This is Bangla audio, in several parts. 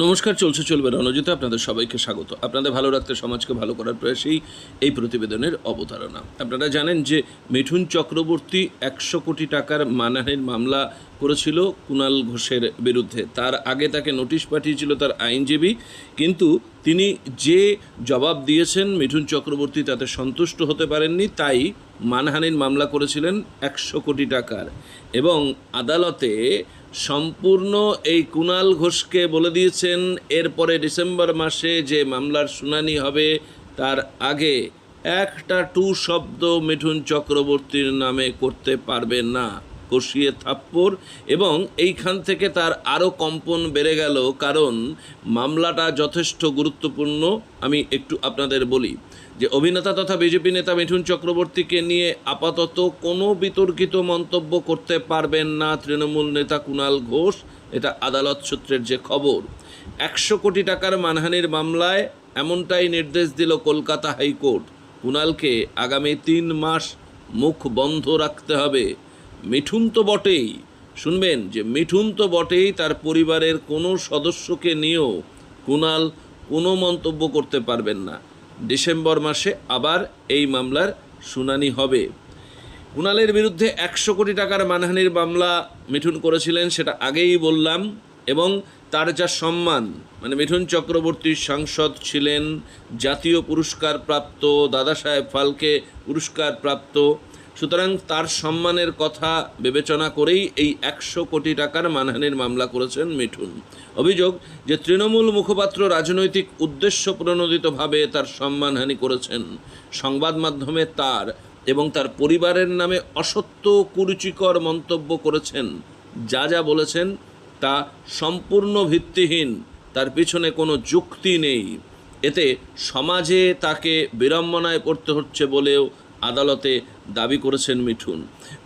নমস্কার, চলছে চলবে রণজিতে আপনাদের সবাইকে স্বাগত। আপনাদের ভালো রাখতে সমাজকে ভালো করার প্রয়াসেই এই প্রতিবেদনের অবতারণা। আপনারা জানেন যে মিঠুন চক্রবর্তী একশো কোটি টাকার মানহানির মামলা করেছিল কুণাল ঘোষের বিরুদ্ধে। তার আগে তাকে নোটিশ পাঠিয়েছিল তার আইনজীবী, কিন্তু তিনি যে জবাব দিয়েছেন মিঠুন চক্রবর্তী তাতে সন্তুষ্ট হতে পারেননি, তাই মানহানির মামলা করেছিলেন একশো কোটি টাকার। এবং আদালতে সম্পূর্ণ এই কুণাল ঘোষকে বলে দিয়েছেন, এরপরে ডিসেম্বর মাসে যে মামলার শুনানি হবে, তার আগে একটা টু শব্দ মিঠুন চক্রবর্তীর নামে করতে পারবে না। কষিয়ে থাপ্পড় এবং এইখান থেকে তার আরও কম্পন বেড়ে গেল, কারণ মামলাটা যথেষ্ট গুরুত্বপূর্ণ। আমি একটু আপনাদের বলি যে অভিনেতা তথা বিজেপি নেতা মিঠুন চক্রবর্তীকে নিয়ে আপাতত কোনো বিতর্কিত মন্তব্য করতে পারবেন না তৃণমূল নেতা কুণাল ঘোষ। এটা আদালত সূত্রের যে খবর। একশো কোটি টাকার মানহানির মামলায় এমনটাই নির্দেশ দিল কলকাতা হাইকোর্ট। কুণালকে আগামী তিন মাস মুখ বন্ধ রাখতে হবে। মিঠুন তো বটেই। শুনবেন যে মিঠুন তো বটেই তার পরিবারের কোনো সদস্যকে নিয়েও কুণাল কোনো মন্তব্য করতে পারবেন না। ডিসেম্বর মাসে আবার এই মামলার শুনানি হবে। কুণালের বিরুদ্ধে একশো কোটি টাকার মানহানির মামলা মিঠুন করেছিলেন সেটা আগেই বললাম এবং তার যা সম্মান মানে মিঠুন চক্রবর্তী সাংসদ ছিলেন, জাতীয় পুরস্কার প্রাপ্ত দাদা সাহেব ফালকে পুরস্কার প্রাপ্ত সুতরাং তার সম্মানের কথা বিবেচনা করেই এই একশো কোটি টাকার মানহানির মামলা করেছেন মিঠুন। অভিযোগ যে তৃণমূল মুখপাত্র রাজনৈতিক উদ্দেশ্য প্রণোদিতভাবে তার সম্মানহানি করেছেন। সংবাদ মাধ্যমে তার এবং তার পরিবারের নামে অসত্য কুরুচিকর মন্তব্য করেছেন। যা যা বলেছেন তা সম্পূর্ণ ভিত্তিহীন, তার পিছনে কোনো যুক্তি নেই। এতে সমাজে তাকে বিড়ম্বনায় পড়তে হচ্ছে বলেও আদালতে দাবি করেছেন মিঠুন।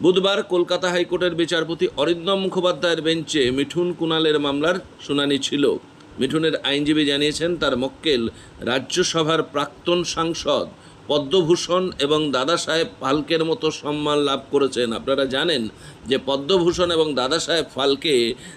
বুধবার কলকাতা হাইকোর্টের বিচারপতি অরিন্দম মুখোপাধ্যায়ের বেঞ্চে মিঠুন কুণালের মামলার শুনানি ছিল। মিঠুনের আইনজীবী জানিয়েছেন, তার মক্কেল রাজ্যসভার প্রাক্তন সাংসদ পদ্মভূষণ এবং দাদা সাহেব ফালকের মতো সম্মান লাভ করেছেন। আপনারা জানেন যে পদ্মভূষণ এবং দাদা সাহেব ফালকে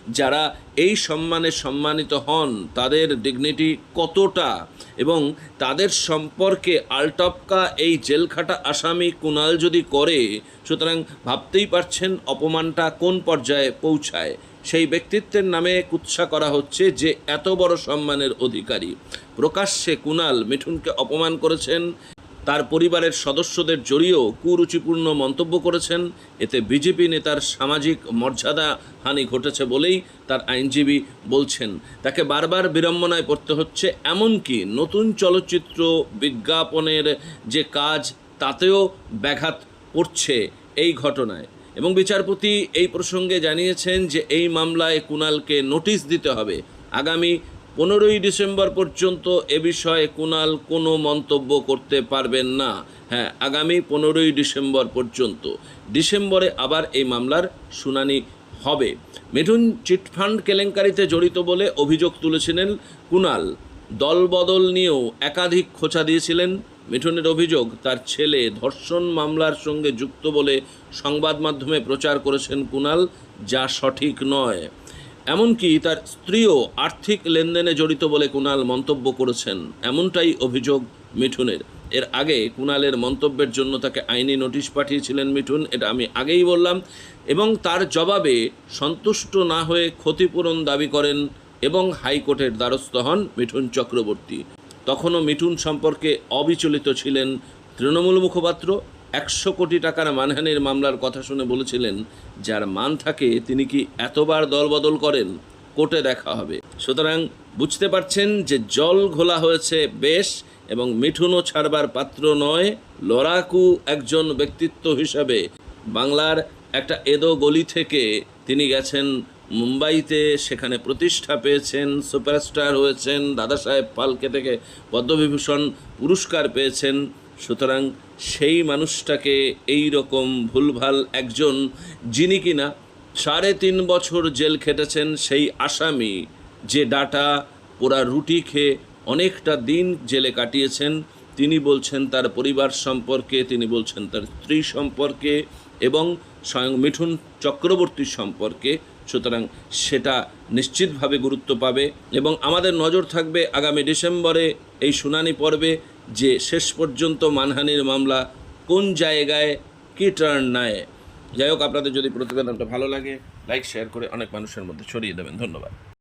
যারা এই সম্মানে সম্মানিত হন, তাদের ডিগনিটি কতটা এবং তাদের সম্পর্কে আলটপকা এই জেলখাটা আসামি কুণাল যদি করে, সুতরাং ভাবতেই পারছেন অপমানটা কোন পর্যায়ে পৌঁছায়। সেই ব্যক্তিত্বের নামে কুৎসা করা হচ্ছে যে এত বড় সম্মানের অধিকারী। প্রকাশ্যে কুণাল মিঠুনকে অপমান করেছেন। তার পরিবারের সদস্যদের জড়িয়েও কুরুচিপূর্ণ মন্তব্য করেছেন। এতে বিজেপি নেতার সামাজিক মর্যাদা হানি ঘটেছে বলেই তার আইনজীবী বলছেন। তাকে বারবার বিড়ম্বনায় পড়তে হচ্ছে, এমনকি নতুন চলচ্চিত্র বিজ্ঞাপনের যে কাজ, তাতেও ব্যাঘাত পড়ছে এই ঘটনায়। এবং বিচারপতি এই প্রসঙ্গে জানিয়েছেন যে এই মামলায় কুণালকে নোটিশ দিতে হবে। আগামী পনেরোই ডিসেম্বর পর্যন্ত এ বিষয়ে কুনাল কোনো মন্তব্য করতে পারবেন না। হ্যাঁ আগামী পনেরোই ডিসেম্বর পর্যন্ত। ডিসেম্বরে আবার এই মামলার শুনানি হবে। মিঠুন চিটফান্ড কেলেঙ্কারিতে জড়িত বলে অভিযোগ তুলেছিলেন কুনাল। দলবদল নিয়েও একাধিক খোঁচা দিয়েছিলেন মিঠুনের অভিযোগ, তার ছেলে ধর্ষণ মামলার সঙ্গে যুক্ত বলে সংবাদ মাধ্যমে প্রচার করেছেন কুনাল, যা সঠিক নয়। এমনকি তার স্ত্রীও আর্থিক লেনদেনে জড়িত বলে কুণাল মন্তব্য করেছেন। এমনটাই অভিযোগ মিঠুনের। এর আগে কুণালের মন্তব্যের জন্য তাকে আইনি নোটিশ পাঠিয়েছিলেন মিঠুন, এটা আমি আগেই বললাম, এবং তার জবাবে সন্তুষ্ট না হয়ে ক্ষতিপূরণ দাবি করেন এবং হাইকোর্টের দ্বারস্থ হন মিঠুন চক্রবর্তী। তখনও মিঠুন সম্পর্কে অবিচলিত ছিলেন তৃণমূল মুখপাত্র একশো কোটি টাকার মানহানির মামলার কথা শুনে বলেছিলেন, যার মান থাকে তিনি কি এতবার দলবদল করেন? কোর্টে দেখা হবে। সুতরাং বুঝতে পারছেন যে জল ঘোলা হয়েছে বেশ এবং মিঠুনও ছাড়বার পাত্র নয়, লড়াকু একজন ব্যক্তিত্ব হিসাবে। বাংলার একটা এদো গলি থেকে তিনি গেছেন মুম্বাইতে, সেখানে প্রতিষ্ঠা পেয়েছেন, সুপারস্টার হয়েছেন দাদা সাহেব ফালকে থেকে পদ্মবিভূষণ পুরস্কার পেয়েছেন। সুতরাং সেই মানুষটাকে এই রকম ভুলভাল একজন যিনি কিনা সাড়ে তিন বছর জেল খেটেছেন, সেই আসামি যে ডাটা ওরা রুটি খেয়ে অনেকটা দিন জেলে কাটিয়েছেন, তিনি বলছেন তার পরিবার সম্পর্কে, তিনি বলছেন তার স্ত্রী সম্পর্কে এবং স্বয়ং মিঠুন চক্রবর্তী সম্পর্কে। সুতরাং সেটা নিশ্চিতভাবে গুরুত্ব পাবে এবং আমাদের নজর থাকবে আগামী ডিসেম্বরে এই শুনানি পর্বে। যে শেষ পর্যন্ত মানহানির মামলা কোন জায়গায়, কী টার্ন নেয়। যাই হোক, আপনাদের যদি প্রতিবেদনটা ভালো লাগে লাইক শেয়ার করে অনেক মানুষের মধ্যে ছড়িয়ে দেবেন। ধন্যবাদ।